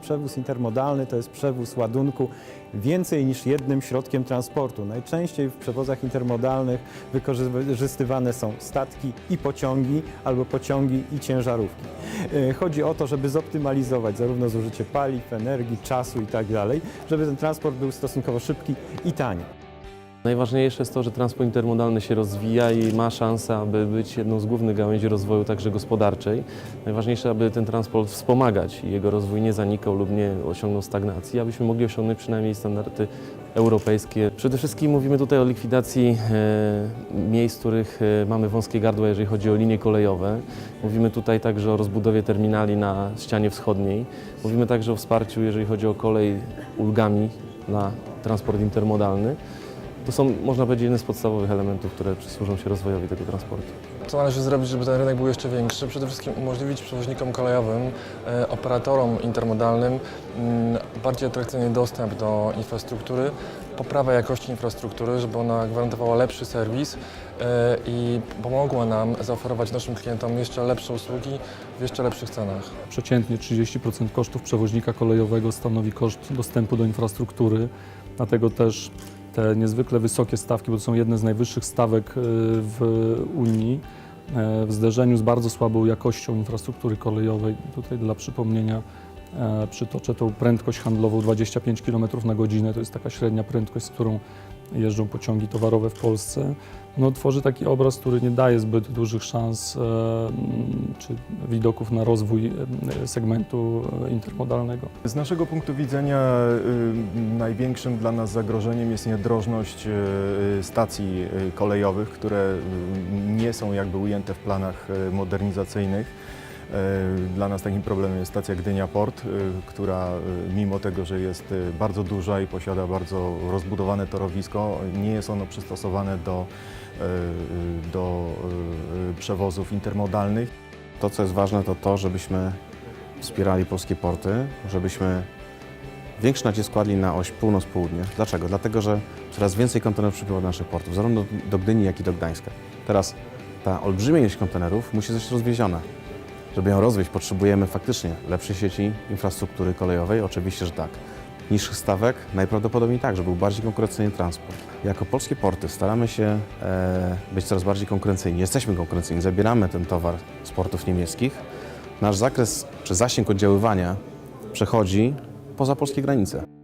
Przewóz intermodalny to jest przewóz ładunku więcej niż jednym środkiem transportu. Najczęściej w przewozach intermodalnych wykorzystywane są statki i pociągi, albo pociągi i ciężarówki. E, Chodzi o to, żeby zoptymalizować zarówno zużycie paliw, energii, czasu i tak żeby ten transport był stosunkowo szybki i tani. Najważniejsze jest to, że transport intermodalny się rozwija i ma szansę, aby być jedną z głównych gałęzi rozwoju także gospodarczej. Najważniejsze, aby ten transport wspomagać i jego rozwój nie zanikał lub nie osiągnął stagnacji, abyśmy mogli osiągnąć przynajmniej standardy europejskie. Przede wszystkim mówimy tutaj o likwidacji e, miejsc, w których e, mamy wąskie gardła, jeżeli chodzi o linie kolejowe. Mówimy tutaj także o rozbudowie terminali na ścianie wschodniej. Mówimy także o wsparciu, jeżeli chodzi o kolej, ulgami na transport intermodalny. To są, można powiedzieć, jedne z podstawowych elementów, które przysłużą się rozwojowi tego transportu. Co należy zrobić, żeby ten rynek był jeszcze większy? Przede wszystkim umożliwić przewoźnikom kolejowym, e, operatorom intermodalnym mm, bardziej atrakcyjny dostęp do infrastruktury, poprawę jakości infrastruktury, żeby ona gwarantowała lepszy serwis e, i pomogła nam zaoferować naszym klientom jeszcze lepsze usługi w jeszcze lepszych cenach. Przeciętnie 30% kosztów przewoźnika kolejowego stanowi koszt dostępu do infrastruktury, dlatego też te niezwykle wysokie stawki, bo to są jedne z najwyższych stawek y, w Unii, e, w zderzeniu z bardzo słabą jakością infrastruktury kolejowej. Tutaj dla przypomnienia e, przytoczę tą prędkość handlową 25 km na godzinę, to jest taka średnia prędkość, z którą jeżdżą pociągi towarowe w Polsce. No, tworzy taki obraz, który nie daje zbyt dużych szans e, czy widoków na rozwój e, segmentu e, intermodalnego. Z naszego punktu widzenia y, największym dla nas zagrożeniem jest niedrożność y, stacji y, kolejowych, które y, nie są jakby ujęte w planach y, modernizacyjnych. Y, Dla nas takim problemem jest stacja Gdynia Port, y, która y, mimo tego, że jest bardzo duża i posiada bardzo rozbudowane torowisko, nie jest ono przystosowane do, do przewozów intermodalnych. To, co jest ważne, to to, żebyśmy wspierali polskie porty, żebyśmy większy nacisk kładli na oś północ-południe. Dlaczego? Dlatego, że coraz więcej kontenerów przypływa do naszych portów, zarówno do Gdyni, jak i do Gdańska. Teraz ta olbrzymia ilość kontenerów musi zostać rozwieziona. Żeby ją rozwieźć, potrzebujemy faktycznie lepszej sieci infrastruktury kolejowej, oczywiście, że tak. Niższych stawek, najprawdopodobniej tak, żeby był bardziej konkurencyjny transport. Jako polskie porty staramy się e, być coraz bardziej konkurencyjni. Jesteśmy konkurencyjni, zabieramy ten towar z portów niemieckich. Nasz zakres czy zasięg oddziaływania przechodzi poza polskie granice.